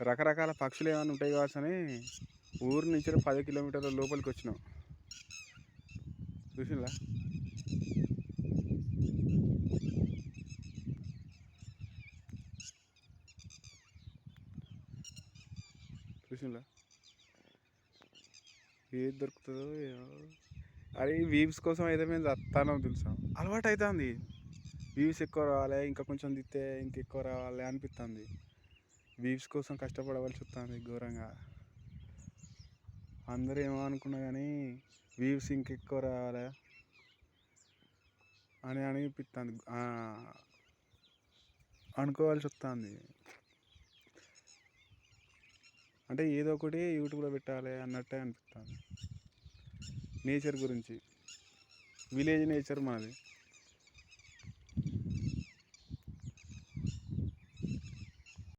రకరకాల పక్షులు ఏమైనా ఉంటాయి కావచ్చు అని ఊరు నుంచి పది కిలోమీటర్ల లోపలికి వచ్చినాం. చూసిందా చూసిందా ఏది దొరుకుతుందో అరే వీవ్స్ కోసం అయితే మేము చస్తానో తెలుసా? అలవాటు అవుతుంది వ్యూస్ ఎక్కువ రావాలి ఇంకా కొంచెం తిత్తే ఇంకెక్కువ రావాలి అనిపిస్తుంది వ్యూస్ కోసం కష్టపడవలసి వస్తుంది ఘోరంగా. అందరూ ఏమో అనుకున్నా కానీ వ్యూస్ ఇంకెక్కువ రావాలి అని అనిపిస్తుంది అనుకోవాల్సి వస్తుంది అంటే ఏదో ఒకటి యూట్యూబ్లో పెట్టాలి అన్నట్టే అనిపిస్తుంది నేచర్ గురించి. విలేజ్ నేచర్ మనది